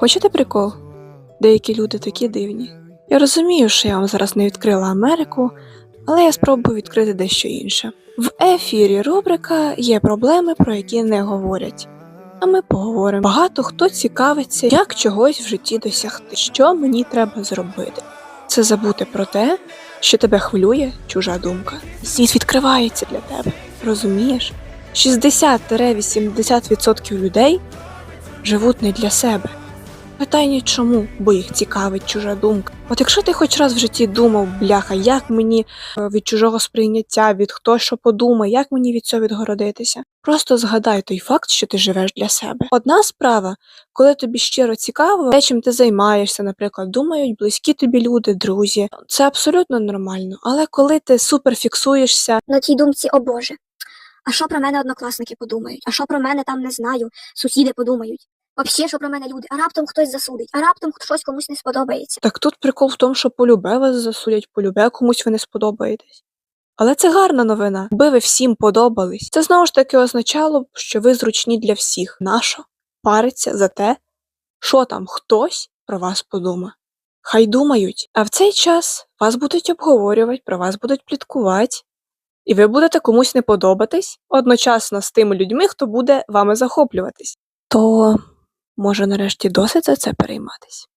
Хочете прикол? Деякі люди такі дивні. Я розумію, що я вам зараз не відкрила Америку, але я спробую відкрити дещо інше. В ефірі рубрика є проблеми, про які не говорять. А ми поговоримо. Багато хто цікавиться, як чогось в житті досягти, що мені треба зробити. Це забути про те, що тебе хвилює чужа думка. Світ відкривається для тебе. Розумієш? 60-80% людей живуть не для себе. Питання чому, бо їх цікавить чужа думка. От якщо ти хоч раз в житті думав, бляха, як мені е, від чужого сприйняття, від хто що подумає, як мені від цього відгородитися, просто згадай той факт, що ти живеш для себе. Одна справа, коли тобі щиро цікаво, те, чим ти займаєшся, наприклад, думають близькі тобі люди, друзі, це абсолютно нормально. Але коли ти супер фіксуєшся на тій думці, о Боже, а що про мене однокласники подумають? А що про мене там не знаю, сусіди подумають? Взагалі, що про мене люди? А раптом хтось засудить, а раптом щось комусь не сподобається. Так тут прикол в тому, що полюбе вас засудять, полюбе комусь ви не сподобаєтесь. Але це гарна новина. Якби ви всім подобались. Це знову ж таки означало б, що ви зручні для всіх. Нащо париться за те, що там хтось про вас подумає. Хай думають, а в цей час вас будуть обговорювати, про вас будуть пліткувати, і ви будете комусь не подобатись одночасно з тими людьми, хто буде вами захоплюватись. То може нарешті досить за це перейматись?